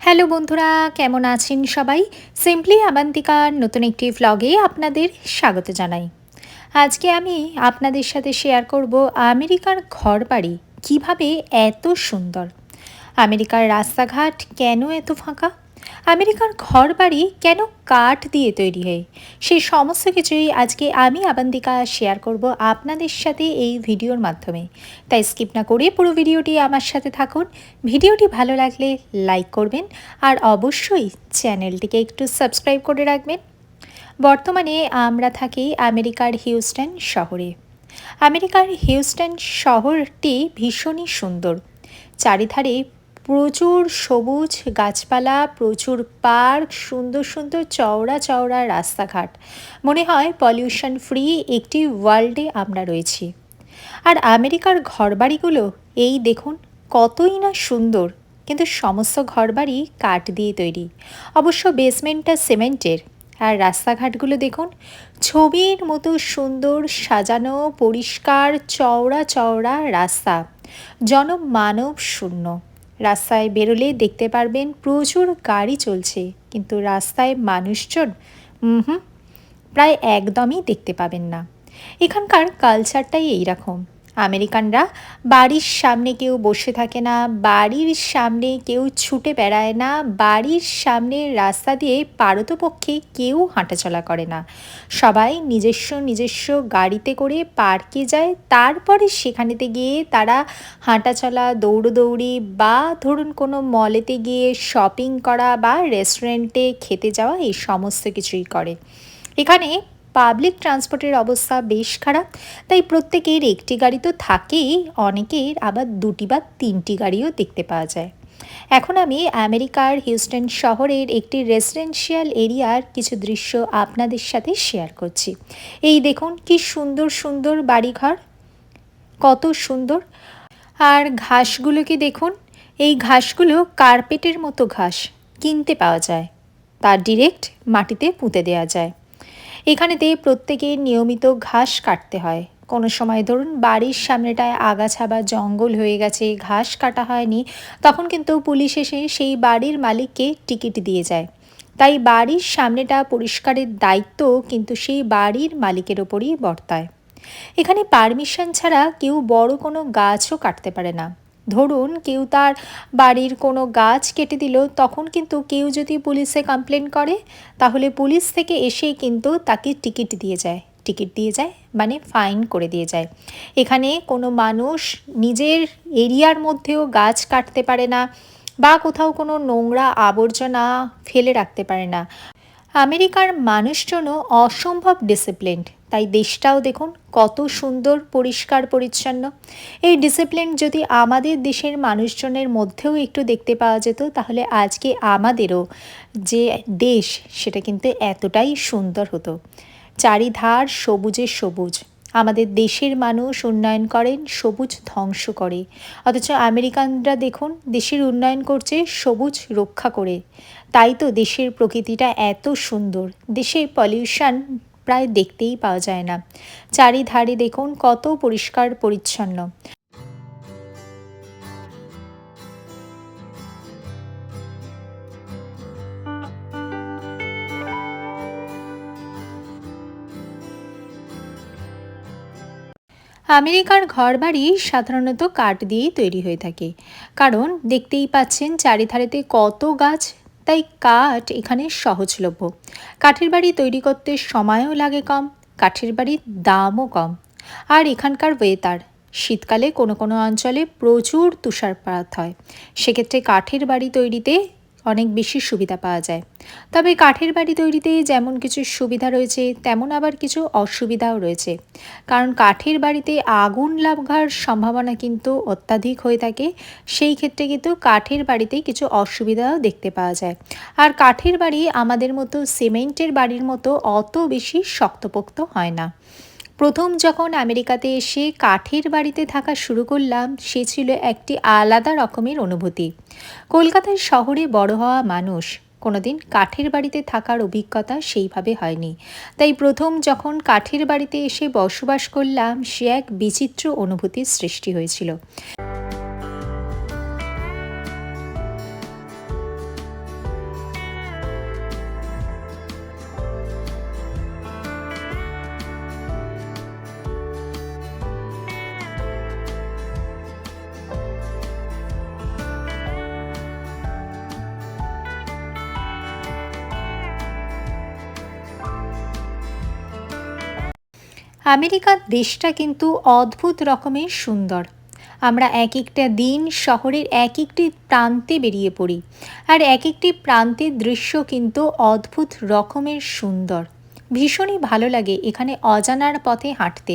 Hello বন্ধুরা, কেমন আছেন সবাই? সিম্পলি আবান্তিকার নতুন একটি ভ্লগে আপনাদের স্বাগত জানাই। আজকে আমি আপনাদের সাথে শেয়ার করব আমেরিকার ঘরবাড়ি কীভাবে এত সুন্দর। আমেরিকার রাস্তাঘাট কেন এত ফাঁকা? আমেরিকার ঘরবাড়ি কেন কাঠ দিয়ে তৈরি হয়? সেই সমস্ত কিছুই আজকে আমি, আবান্তিকা শেয়ার করব আপনাদের সাথে এই ভিডিওর মাধ্যমে। তাই স্কিপ না করে পুরো ভিডিওটি আমার সাথে থাকুন। ভিডিওটি ভালো লাগলে লাইক করবেন আর অবশ্যই চ্যানেলটিকে একটু সাবস্ক্রাইব করে রাখবেন। বর্তমানে আমরা থাকি আমেরিকার হিউস্টন শহরে। আমেরিকার হিউস্টন শহরটি ভীষণই সুন্দর। চারিধারে প্রচুর সবুজ গাছপালা, প্রচুর পার্ক, সুন্দর সুন্দর চওড়া চওড়া রাস্তাঘাট। মনে হয় পলিউশন ফ্রি একটি ওয়ার্ল্ডে আমরা রয়েছি। আর আমেরিকার ঘরবাড়িগুলো এই দেখুন কতই না সুন্দর। কিন্তু সমস্ত ঘরবাড়ি কাঠ দিয়ে তৈরি। অবশ্য বেসমেন্টটা সিমেন্টের। আর রাস্তাঘাটগুলো দেখুন ছবির মতো সুন্দর সাজানো, পরিষ্কার, চওড়া চওড়া রাস্তা। জনমানব শূন্য রাস্তায় বেরোলে দেখতে পারবেন প্রচুর গাড়ি চলছে, কিন্তু রাস্তায় মানুষজন হুম প্রায় একদমই দেখতে পাবেন না। এখানকার কালচারটাই এইরকম। আমেরিকানরা। বাড়ির সামনে কেউ বসে থাকে না, বাড়ির সামনে কেউ ছুটে বেড়ায় না, বাড়ির সামনে রাস্তা দিয়ে পারতপক্ষে কেউ হাঁটাচলা করে না। সবাই নিজস্ব নিজস্ব গাড়িতে করে পার্কে যায়, তারপরে সেখানেতে গিয়ে তারা হাঁটাচলা, দৌড়দৌড়ি বা ধরুন কোনো মলেতে গিয়ে শপিং করা বা রেস্টুরেন্টে খেতে যাওয়া এই সমস্ত কিছুই করে। এখানে পাবলিক ট্রান্সপোর্টের অবস্থা বেশ খারাপ, তাই প্রত্যেকের একটি গাড়ি তো থাকেই, অনেকের আবার দুটি বা তিনটি গাড়িও দেখতে পাওয়া যায়। এখন আমি আমেরিকার হিউস্টন শহরের একটি রেসিডেন্সিয়াল এরিয়ার কিছু দৃশ্য আপনাদের সাথে শেয়ার করছি। এই দেখুন কি সুন্দর সুন্দর বাড়িঘর, কত সুন্দর। আর ঘাসগুলোকে দেখুন? এই ঘাসগুলো কার্পেটের মতো ঘাস, কিনতে পাওয়া যায় তার ডিরেক্ট মাটিতে পুঁতে দেওয়া যায়। এখানেতে প্রত্যেকের নিয়মিত ঘাস কাটতে হয়। কোনো সময় ধরুন বাড়ির সামনেটায় আগাছা বা জঙ্গল হয়ে গেছে, ঘাস কাটা হয়নি, তখন কিন্তু পুলিশ এসে সেই বাড়ির মালিককে টিকিট দিয়ে যায়। তাই বাড়ির সামনেটা পরিষ্কারের দায়িত্ব কিন্তু সেই বাড়ির মালিকের ওপরই বর্তায়। এখানে পারমিশন ছাড়া কেউ বড় কোনো গাছও কাটতে পারে না। ধরুন কেউ তার বাড়ির কোনো গাছ কেটে দিল, তখন কিন্তু কেউ যদি পুলিশে কমপ্লেন করে, তাহলে পুলিশ থেকে এসে কিন্তু তাকে টিকিট দিয়ে যায়। টিকিট দিয়ে যায় মানে ফাইন করে দিয়ে যায়। এখানে কোনো মানুষ নিজের এরিয়ার মধ্যেও গাছ কাটতে পারে না বা কোথাও কোনো নোংরা আবর্জনা ফেলে রাখতে পারে না। আমেরিকার মানুষজনও অসম্ভব ডিসিপ্লিনড তাই দেশটাও দেখুন কত সুন্দর, পরিষ্কার, পরিচ্ছন্ন। এই ডিসিপ্লিন যদি আমাদের দেশের মানুষজনের মধ্যেও একটু দেখতে পাওয়া যেত, তাহলে আজকে আমাদেরও যে দেশ, সেটা কিন্তু এতটাই সুন্দর হতো। চারিধার সবুজে সবুজ। আমাদের দেশের মানুষ উন্নয়ন করেন, সবুজ ধ্বংস করে। অথচ আমেরিকানরা দেখুন, দেশের উন্নয়ন করছে সবুজ রক্ষা করে। তাই তো দেশের প্রকৃতিটা এত সুন্দর। দেশের পলিউশন প্রায় দেখতেই পাওয়া যায় না। চারিধারে দেখুন কত পরিষ্কার পরিচ্ছন্ন। আমেরিকার ঘরবাড়ি সাধারণত কাঠ দিয়েই তৈরি হয়ে থাকে। কারণ দেখতেই পাচ্ছেন চারিধারেতে কত গাছ তাই কাঠ এখানে সহজলভ্য। কাঠের বাড়ি তৈরি করতে সময়ও লাগে কম, কাঠের বাড়ির দামও কম। আর এখানকার ওয়েদার শীতকালে কোনো কোনো অঞ্চলে প্রচুর তুষারপাত হয়। সেক্ষেত্রে কাঠের বাড়ি তৈরিতে অনেক বেশি সুবিধা পাওয়া যায়। তবে কাঠের বাড়ি তৈরিতে যেমন কিছু সুবিধা রয়েছে, তেমন আবার কিছু অসুবিধাও রয়েছে। কারণ কাঠের বাড়িতে আগুন লাগার সম্ভাবনা কিন্তু অত্যাধিক হয়ে থাকে, সেই ক্ষেত্রে কিন্তু কাঠের বাড়িতে কিছু অসুবিধাও দেখতে পাওয়া যায়। আর কাঠের বাড়ি আমাদের মতো সিমেন্টের বাড়ির মতো অত বেশি শক্তপোক্ত হয় না। প্রথম যখন আমেরিকাতে এসে কাঠের বাড়িতে থাকা শুরু করলাম, সে ছিল একটি আলাদা রকমের অনুভূতি। কলকাতার শহরে বড় হওয়া মানুষ, কোনোদিন কাঠের বাড়িতে থাকার অভিজ্ঞতা সেইভাবে হয়নি। তাই প্রথম যখন কাঠের বাড়িতে এসে বসবাস করলাম, সে এক বিচিত্র অনুভূতির সৃষ্টি হয়েছিল। আমেরিকার দেশটা কিন্তু অদ্ভুত রকমের সুন্দর। আমরা এক একটা দিন শহরের এক একটি প্রান্তে বেরিয়ে পড়ি, আর এক একটি প্রান্তের দৃশ্য কিন্তু অদ্ভুত রকমের সুন্দর। ভীষণই ভালো লাগে এখানে অজানার পথে হাঁটতে।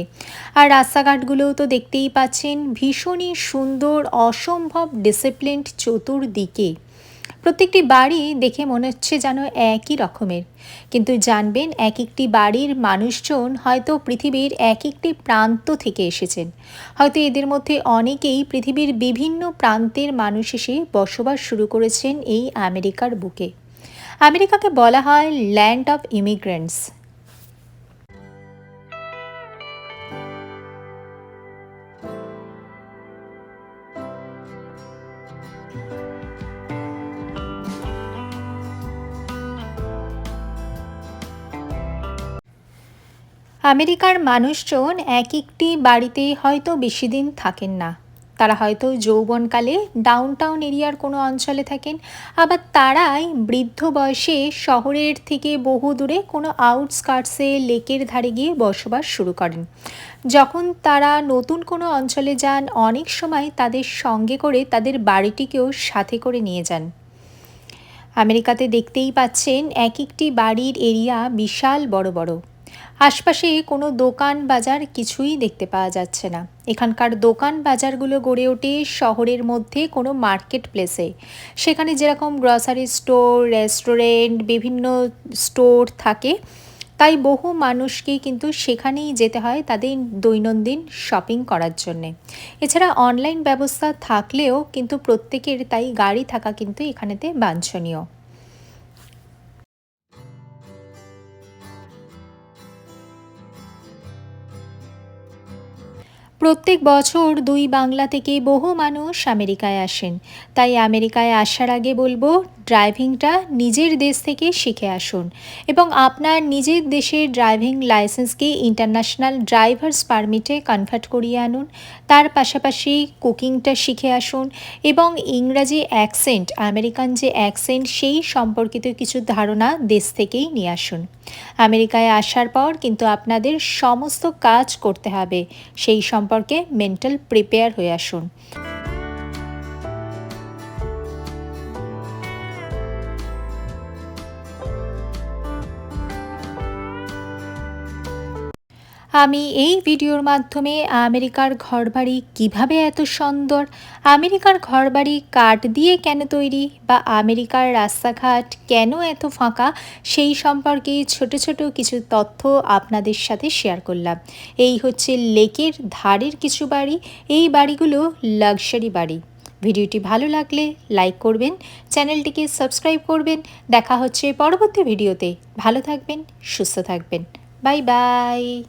আর রাস্তাঘাটগুলোও তো দেখতেই পাচ্ছেন, ভীষণই সুন্দর, অসম্ভব ডিসিপ্লিনড চতুর্দিকে। প্রত্যেকটি বাড়ি দেখে মনে হচ্ছে যেন একই রকমের। কিন্তু জানবেন এক একটি বাড়ির মানুষজন হয়তো পৃথিবীর এক একটি প্রান্ত থেকে এসেছেন। হয়তো এদের মধ্যে অনেকেই পৃথিবীর বিভিন্ন প্রান্তের মানুষ এসে বসবাস শুরু করেছেন এই আমেরিকার বুকে। আমেরিকাকে বলা হয় ল্যান্ড অফ ইমিগ্রেন্টস। আমেরিকার মানুষজন এক একটি বাড়িতে হয়তো বেশি দিন থাকেন না। তারা হয়তো যৌবনকালে ডাউনটাউন এরিয়ার কোনো অঞ্চলে থাকেন, আবার তারাই বৃদ্ধ বয়সে শহরের থেকে বহু দূরে কোনো আউটস্কার্টসে লেকের ধারে গিয়ে বসবাস শুরু করেন। যখন তারা নতুন কোনো অঞ্চলে যান, অনেক সময় তাদের সঙ্গে করে তাদের বাড়িটিকেও সাথে করে নিয়ে যান। আমেরিকাতে দেখতেই পাচ্ছেন এক একটি বাড়ির এরিয়া বিশাল বড় বড়। আশপাশে কোনো দোকান, বাজার কিছুই দেখতে পাওয়া যাচ্ছে না। এখানকার দোকান, বাজারগুলো গড়ে ওঠে শহরের মধ্যে কোনো মার্কেট প্লেসে সেখানে যেরকম গ্রসারি স্টোর, রেস্টুরেন্ট, বিভিন্ন স্টোর থাকে, তাই বহু মানুষকে কিন্তু সেখানেই যেতে হয় তাদের দৈনন্দিন শপিং করার জন্যে। এছাড়া অনলাইন ব্যবস্থা থাকলেও কিন্তু প্রত্যেকের তাই গাড়ি থাকা কিন্তু এখানেতে বাঞ্ছনীয়। প্রত্যেক বছর দুই বাংলা থেকে বহু মানুষ আমেরিকায় আসেন। তাই আমেরিকায় আসার আগে বলব ড্রাইভিংটা নিজের দেশ থেকে শিখে আসুন এবং আপনার নিজের দেশের ড্রাইভিং লাইসেন্সকে ইন্টারন্যাশনাল ড্রাইভার্স পারমিটে কনভার্ট করিয়ে আনুন। তার পাশাপাশি কুকিংটা শিখে আসুন এবং ইংরাজি অ্যাকসেন্ট, আমেরিকান যে অ্যাকসেন্ট, সেই সম্পর্কিত কিছু ধারণা দেশ থেকেই নিয়ে আসুন। আমেরিকায় আসার পর কিন্তু আপনাদের সমস্ত কাজ করতে হবে। সেই সম্পর্কে মেন্টাল প্রিপেয়ার হয়ে আসুন। আমি এই ভিডিওর মাধ্যমে আমেরিকার ঘরবাড়ি কীভাবে এত সুন্দর? আমেরিকার ঘরবাড়ি কাঠ দিয়ে কেন তৈরি? বা আমেরিকার রাস্তাঘাট কেন এত ফাঁকা? সেই সম্পর্কে ছোট ছোট কিছু তথ্য আপনাদের সাথে শেয়ার করলাম। এই হচ্ছে লেকের ধারের কিছু বাড়ি। এই বাড়িগুলো লাক্সারি বাড়ি। ভিডিওটি ভালো লাগলে লাইক করবেন, চ্যানেলটিকে সাবস্ক্রাইব করবেন। দেখা হচ্ছে পরবর্তী ভিডিওতে। ভালো থাকবেন, সুস্থ থাকবেন। Bye bye.